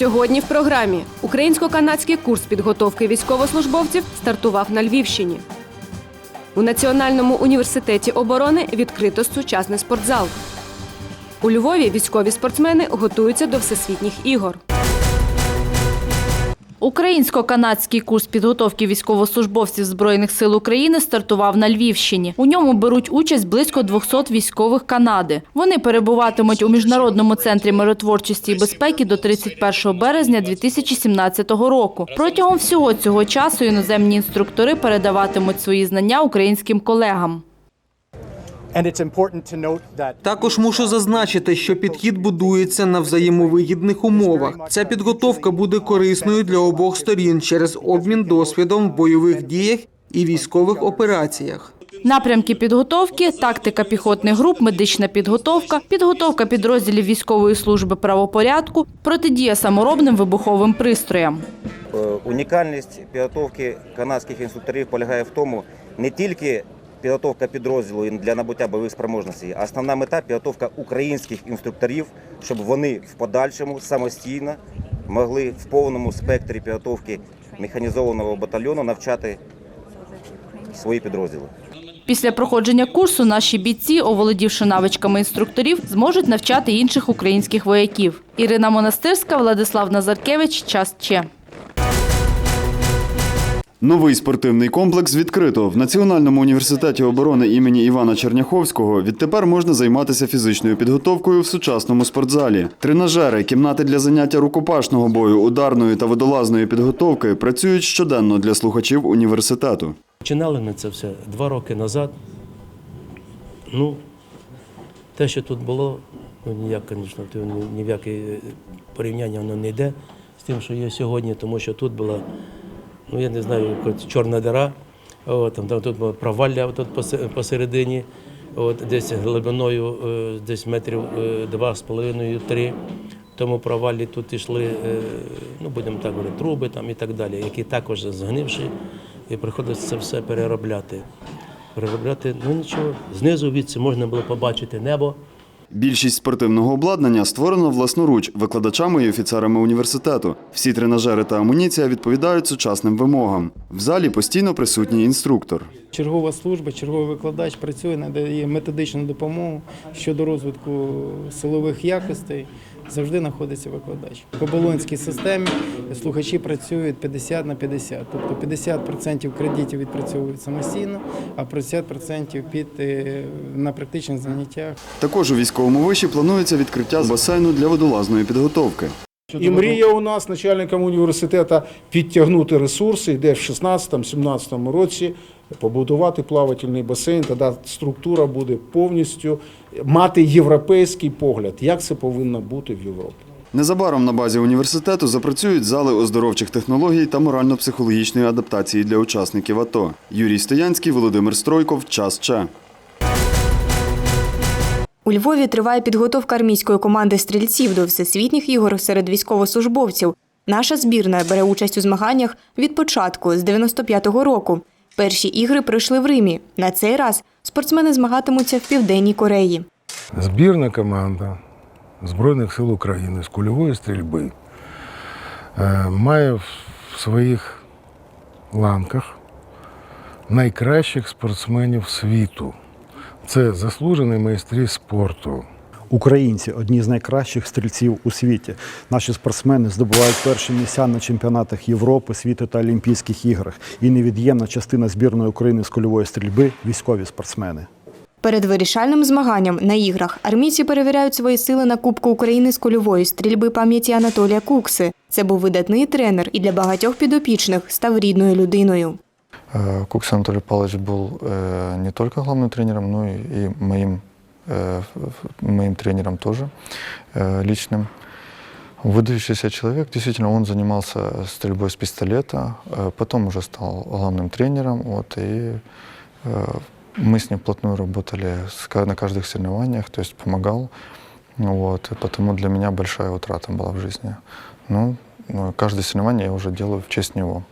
Сьогодні в програмі українсько-канадський курс підготовки військовослужбовців стартував на Львівщині. У Національному університеті оборони відкрито сучасний спортзал. У Львові військові спортсмени готуються до всесвітніх ігор. Українсько-канадський курс підготовки військовослужбовців Збройних сил України стартував на Львівщині. У ньому беруть участь близько 200 військових Канади. Вони перебуватимуть у міжнародному центрі миротворчості і безпеки до 31 березня 2017 року. Протягом всього цього часу іноземні інструктори передаватимуть свої знання українським колегам. Також мушу зазначити, що підхід будується на взаємовигідних умовах. Ця підготовка буде корисною для обох сторін через обмін досвідом в бойових діях і військових операціях. Напрямки підготовки, тактика піхотних груп, медична підготовка, підготовка підрозділів військової служби правопорядку, протидія саморобним вибуховим пристроям. Е, Унікальність підготовки канадських інструкторів полягає в тому, не тільки підготовка підрозділу для набуття бойових спроможностей, основна мета підготовка українських інструкторів, щоб вони в подальшому самостійно могли в повному спектрі підготовки механізованого батальйону навчати свої підрозділи. Після проходження курсу наші бійці, оволодівши навичками інструкторів, зможуть навчати інших українських вояків. Ірина Монастирська, Владислав Назаркевич. Час Че. Новий спортивний комплекс відкрито в Національному університеті оборони імені Івана Черняховського. Відтепер можна займатися фізичною підготовкою в сучасному спортзалі. Тренажери, кімнати для заняття рукопашного бою, ударної та водолазної підготовки працюють щоденно для слухачів університету. Починали ми це все два роки назад. Ну, те, що тут було, ну ніяк, звісно, то ні, ні в яке е, порівняння воно не йде з тим, що є сьогодні, тому що тут була, ну я не знаю, чорна дира, от, там, там тут провалля тут посередині, от, десь глибиною е, десь метрів е, два з половиною, три. Тому провалі тут йшли, е, ну будемо так говорити, труби там і так далі, які також згнивши, і приходилось це все переробляти. Переробляти, ну нічого, знизу відси можна було побачити небо. Більшість спортивного обладнання створено власноруч викладачами і офіцерами університету. Всі тренажери та амуніція відповідають сучасним вимогам. В залі постійно присутній інструктор. Чергова служба, черговий викладач працює, надає методичну допомогу щодо розвитку силових якостей. Завжди знаходиться викладач. По болонській системі слухачі працюють 50 на 50. Тобто 50% кредитів відпрацьовують самостійно, а 50% під, е, на практичних заняттях Також у військовому виші планується відкриття басейну для водолазної підготовки. І мрія у нас начальникам університету підтягнути ресурси, де в 16-17 році побудувати плавательний басейн. Тоді структура буде повністю мати європейський погляд, як це повинно бути в Європі. Незабаром на базі університету запрацюють зали оздоровчих технологій та морально-психологічної адаптації для учасників АТО. Юрій Стоянський, Володимир Стройков. Час Че. У Львові триває підготовка армійської команди стрільців до всесвітніх ігор серед військовослужбовців. Наша збірна бере участь у змаганнях від початку з 95-го року. Перші ігри пройшли в Римі. На цей раз спортсмени змагатимуться в Південній Кореї. Збірна команда Збройних сил України з кульової стрільби е, має в своїх ланках найкращих спортсменів світу. Це заслужені майстри спорту. Українці одні з найкращих стрільців у світі. Наші спортсмени здобувають перші місця на чемпіонатах Європи, світу та Олімпійських іграх. І невід'ємна частина збірної України з кульової стрільби військові спортсмени. Перед вирішальним змаганням на іграх армійці перевіряють свої сили на Кубку України з кульової стрільби пам'яті Анатолія Кукси. Це був видатний тренер і для багатьох підопічних став рідною людиною. Э, Кукс Анатолий Павлович был э, не только главным тренером, но и, моим, э, моим тренером тоже личным. Выдающийся человек, действительно, он занимался стрельбой с пистолета, потом уже стал главным тренером, вот, и мы с ним вплотную работали на каждых соревнованиях, то есть помогал, вот, и потому для меня большая утрата была в жизни. Ну, каждое соревнование я уже делаю в честь него.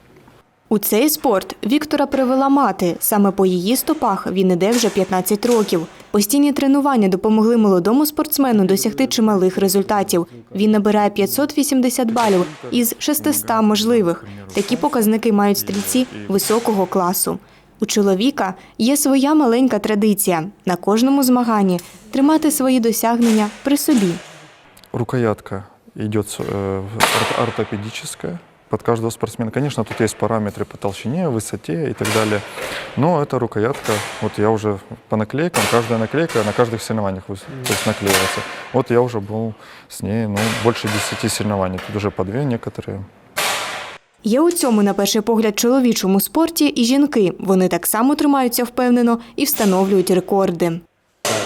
У цей спорт Віктора привела мати. Саме по її стопах він іде вже 15 років. Постійні тренування допомогли молодому спортсмену досягти чималих результатів. Він набирає 580 балів із 600 можливих. Такі показники мають стрільці високого класу. У чоловіка є своя маленька традиція на кожному змаганні тримати свої досягнення при собі. Рукоятка идет э, ор- ортопедическая под каждого спортсмена. Конечно, тут есть параметры по толщине, высоте и так далее. Но это рукоятка, вот я уже по наклейкам, каждая наклейка на каждых соревнованиях выс- то есть наклеивается. Вот я уже был с ней ну, больше 10 соревнований. Тут уже по две некоторые. Є у цьому, на перший погляд, чоловічому спорті і жінки. Вони так само тримаються впевнено і встановлюють рекорди.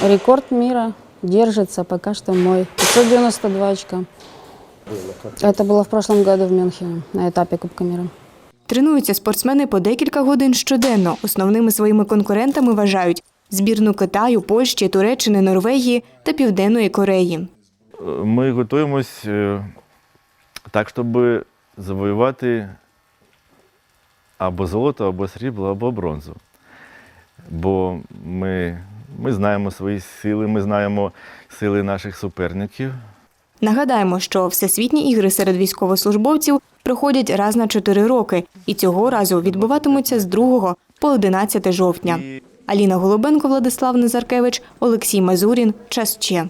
Рекорд мира держится пока что мой. 592 очка. Это было в прошлом году в Мюнхене на этапе Кубка мира. Тренуються спортсмени по декілька годин щоденно. Основними своїми конкурентами вважають збірну Китаю, Польщі, Туреччини, Норвегії та Південної Кореї. Ми готуємось е, так, щоб завоювати або золото, або срібло, або бронзу. Бо ми, ми знаємо свої сили, ми знаємо сили наших суперників. Нагадаємо, що всесвітні ігри серед військовослужбовців проходять раз на 4 роки, і цього разу відбуватимуться з 2 по 11 жовтня. Аліна Голубенко, Владислав Незаркевич, Олексій Мазурін. Час ще.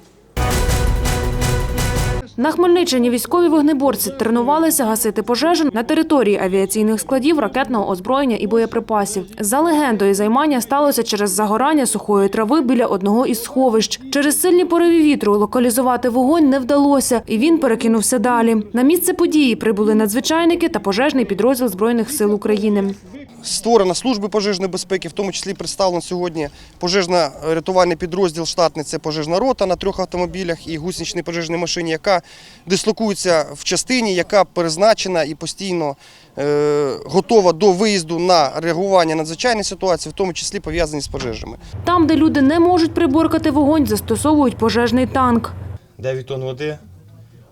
На Хмельниччині військові вогнеборці тренувалися гасити пожежу на території авіаційних складів ракетного озброєння і боєприпасів. За легендою, займання сталося через загорання сухої трави біля одного із сховищ. Через сильні пориви вітру локалізувати вогонь не вдалося, і він перекинувся далі. На місце події прибули надзвичайники та пожежний підрозділ збройних сил України. Створена служба пожежної безпеки, в тому числі представлено сьогодні пожежно-рятувальний підрозділ штатний це пожежна рота на трьох автомобілях і гусеничній пожежній машині, яка дислокується в частині, яка призначена і постійно е, готова до виїзду на реагування на надзвичайні ситуації, в тому числі пов'язані з пожежами. Там, де люди не можуть приборкати вогонь, застосовують пожежний танк. 9 тонн води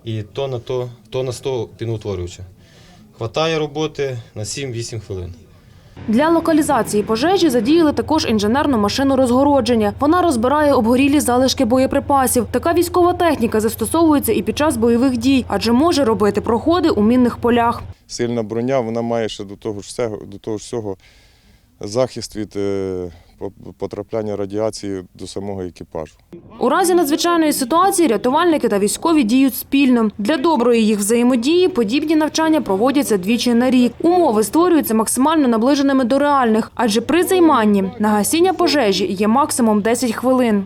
і тонна, то, тонна 100 піноутворювача. Хватає роботи на 7-8 хвилин. Для локалізації пожежі задіяли також інженерну машину розгородження. Вона розбирає обгорілі залишки боєприпасів. Така військова техніка застосовується і під час бойових дій, адже може робити проходи у мінних полях. Сильна броня, вона має ще до того ж всього, до того ж всього захист від е, потрапляння радіації до самого екіпажу. У разі надзвичайної ситуації рятувальники та військові діють спільно. Для доброї їх взаємодії подібні навчання проводяться двічі на рік. Умови створюються максимально наближеними до реальних, адже при займанні на гасіння пожежі є максимум 10 хвилин.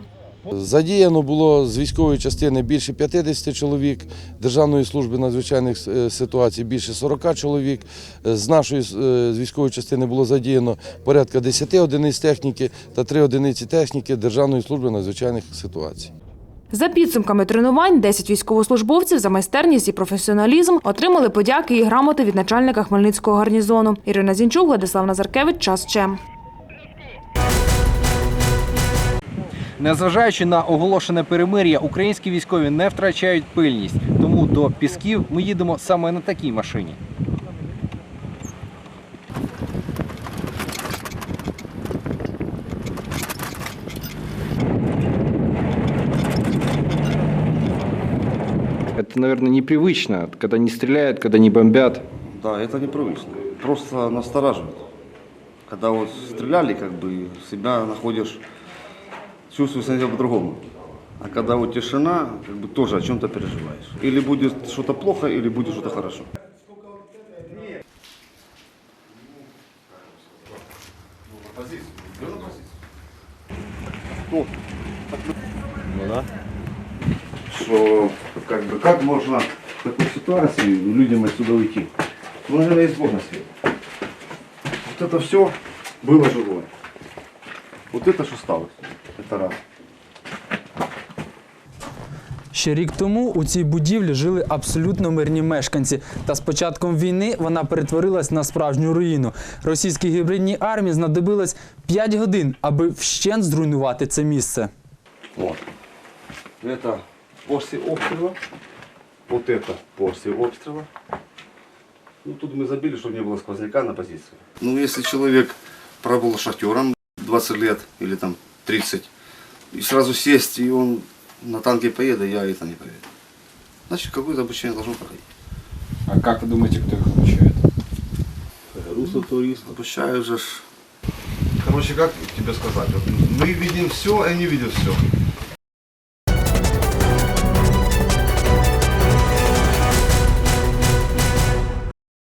Задіяно було з військової частини більше 50 чоловік, Державної служби надзвичайних е, ситуацій більше 40 чоловік. Е, З нашої е, з військової частини було задіяно порядка 10 одиниць техніки та 3 одиниці техніки Державної служби надзвичайних ситуацій. За підсумками тренувань 10 військовослужбовців за майстерність і професіоналізм отримали подяки і грамоти від начальника Хмельницького гарнізону. Ірина Зінчук, Владислав Назаркевич, час Чем. Незважаючи на оголошене перемир'я, українські військові не втрачають пильність. Тому до Пісків ми їдемо саме на такій машині. Это, наверное, непривычно, когда не стреляют, когда не бомбят. Да, это непривычно. Просто настораживает. Когда вот стреляли, как бы себя находишь, чувствуешь себя по-другому. А когда вот тишина, как бы тоже о чем-то переживаешь. Или будет что-то плохо, или будет что-то хорошо. Ну да. Что, как бы, как можно в такой ситуации людям отсюда уйти? Ну, наверное, есть Бог на свете. Вот это все было живое. Вот это что сталось. Это раз. Ще рік тому у цій будівлі жили абсолютно мирні мешканці. Та з початком війни вона перетворилась на справжню руїну. Російській гібридній армії знадобилось 5 годин, аби вщент зруйнувати це місце. Вот. Это после обстрела. Вот это после обстрела. Ну, тут мы забили, чтобы не было сквозняка на позиции. Ну, если человек пробыл шахтером 20 лет или там 30, и сразу сесть, и он на танке поедет, а я это не поеду. Значит, какое-то обучение должно проходить. А как вы думаете, кто их обучает? Русло турист. Обучают же. Короче, как тебе сказать? Вот мы видим все, и они видят все.